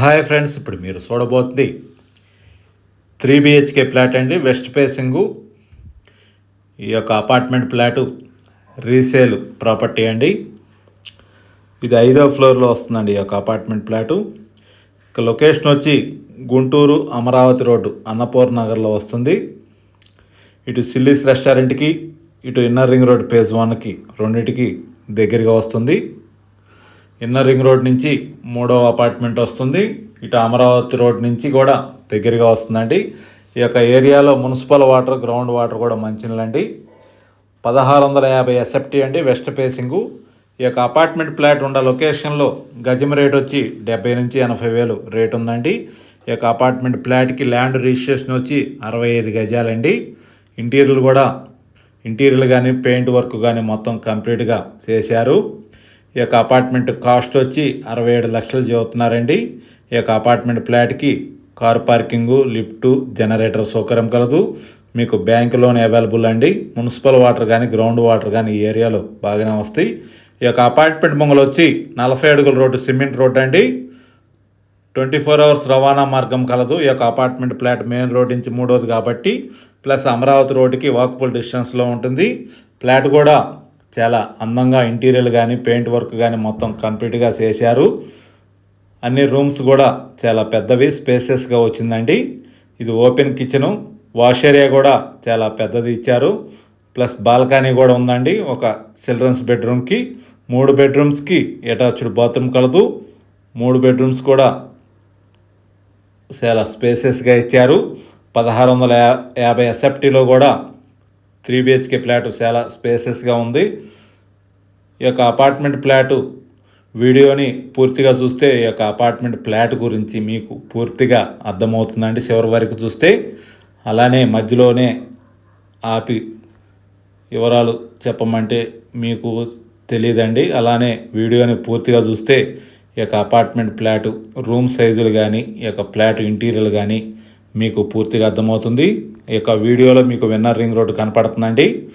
Hi friends ఇప్పుడు మీరు చూడబోతుంది త్రీ బిహెచ్కే ఫ్లాట్ అండి వెస్ట్ ఫేసింగు. ఈ యొక్క అపార్ట్మెంట్ ఫ్లాటు రీసేల్ ప్రాపర్టీ అండి. ఇది ఐదో ఫ్లోర్లో వస్తుందండి ఈ యొక్క అపార్ట్మెంట్ ఫ్లాటు. ఇక లొకేషన్ వచ్చి గుంటూరు అమరావతి రోడ్డు అన్నపూర్ నగర్లో వస్తుంది. ఇటు సిల్లీస్ రెస్టారెంట్కి ఇటు ఇన్నర్ రింగ్ రోడ్ పేజ్ వన్కి రెండింటికి దగ్గరగా వస్తుంది. ఇన్నర్ రింగ్ రోడ్ నుంచి మూడో అపార్ట్మెంట్ వస్తుంది. ఇటు అమరావతి రోడ్ నుంచి కూడా దగ్గరగా వస్తుందండి. ఈ యొక్క ఏరియాలో మున్సిపల్ వాటర్ గ్రౌండ్ వాటర్ కూడా మంచినీళ్ళండి. పదహారు వందల యాభై ఎస్ఎఫ్టీ అండి వెస్ట్ ఫేసింగు. ఈ యొక్క అపార్ట్మెంట్ ఫ్లాట్ ఉన్న లొకేషన్లో గజం రేట్ వచ్చి డెబ్బై నుంచి ఎనభై వేలు రేట్ ఉందండి. ఈ యొక్క అపార్ట్మెంట్ ఫ్లాట్కి ల్యాండ్ రిజిస్ట్రేషన్ వచ్చి అరవై ఐదు గజాలండి. ఇంటీరియర్ కూడా ఇంటీరియర్ కానీ పెయింట్ వర్క్ కానీ మొత్తం కంప్లీట్గా చేశారు. ఈ యొక్క అపార్ట్మెంట్ కాస్ట్ వచ్చి అరవై ఏడు లక్షలు చెబుతున్నారండి. ఈ యొక్క అపార్ట్మెంట్ ఫ్లాట్కి కార్ పార్కింగు లిఫ్టు జనరేటర్ సౌకర్యం కలదు. మీకు బ్యాంక్ లోన్ అవైలబుల్ అండి. మున్సిపల్ వాటర్ కానీ గ్రౌండ్ వాటర్ కానీ ఈ ఏరియాలో బాగానే వస్తాయి. ఈ యొక్క అపార్ట్మెంట్ బొంగలు వచ్చి నలభై అడుగుల రోడ్డు సిమెంట్ రోడ్ అండి. ట్వంటీ ఫోర్ అవర్స్ రవాణా మార్గం కలదు. ఈ యొక్క అపార్ట్మెంట్ ఫ్లాట్ మెయిన్ రోడ్ నుంచి మూడోది కాబట్టి ప్లస్ అమరావతి రోడ్డుకి వాకబుల్ డిస్టెన్స్లో ఉంటుంది. ఫ్లాట్ కూడా చాలా అందంగా ఇంటీరియర్ కానీ పెయింట్ వర్క్ కానీ మొత్తం కంప్లీట్గా చేశారు. అన్ని రూమ్స్ కూడా చాలా పెద్దవి స్పేసెస్గా వచ్చిందండి. ఇది ఓపెన్ కిచెను వాష్ ఏరియా కూడా చాలా పెద్దది ఇచ్చారు. ప్లస్ బాల్కనీ కూడా ఉందండి ఒక చిల్డ్రన్స్ బెడ్రూమ్కి మూడు బెడ్రూమ్స్కి అటాచ్డ్ బాత్రూమ్ కలదు. మూడు బెడ్రూమ్స్ కూడా చాలా స్పేసెస్గా ఇచ్చారు. పదహారు వందల యా- యాభై ఎస్ఎఫ్టీలో కూడా త్రీ బిహెచ్కే ఫ్లాట్ చాలా స్పేసెస్గా ఉంది. ఈ యొక్క అపార్ట్మెంట్ ఫ్లాటు వీడియోని పూర్తిగా చూస్తే ఈ యొక్క అపార్ట్మెంట్ ఫ్లాట్ గురించి మీకు పూర్తిగా అర్థమవుతుందండి చివరి వరకు చూస్తే. అలానే మధ్యలోనే ఆపి వివరాలు చెప్పమంటే మీకు తెలియదండి. అలానే వీడియోని పూర్తిగా చూస్తే ఈ యొక్క అపార్ట్మెంట్ ఫ్లాటు రూమ్ సైజులు కానీ ఈ యొక్క ఫ్లాట్ ఇంటీరియర్ కానీ మీకు పూర్తిగా అర్థమవుతుంది. ఈ యొక్క వీడియోలో మీకు విన్నర్ రింగ్ రోడ్ కనపడుతుందండి.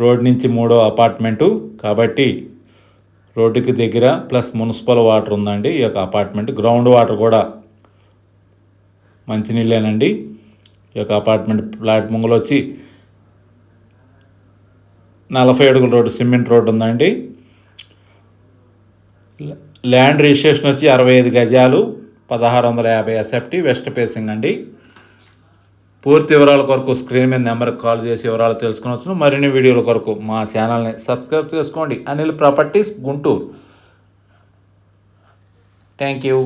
రోడ్ నుంచి మూడో అపార్ట్మెంటు. కాబట్టి రోడ్డుకి దగ్గర ప్లస్ మున్సిపల్ వాటర్ ఉందండి. ఈ యొక్క అపార్ట్మెంట్. గ్రౌండ్ వాటర్ కూడా మంచినీళ్ళేనండి. ఈ యొక్క అపార్ట్మెంట్ ఫ్లాట్ ముంగులు వచ్చి నలభై అడుగుల రోడ్డు సిమెంట్ రోడ్డు ఉందండి. ల్యాండ్ రిజిస్ట్రేషన్ వచ్చి అరవై ఐదు గజాలు. పదహారు వందల యాభై ఎస్ఎఫ్టీ వెస్ట్ ఫేసింగ్ అండి. పూర్తి వివరాల కొరకు స్క్రీన్ మీద నెంబర్కి కాల్ చేసి వివరాలు తెలుసుకోవచ్చు మరిన్ని వీడియోల కొరకు మా ఛానల్ని సబ్స్క్రైబ్ చేసుకోండి. Anil properties Guntur. Thank you.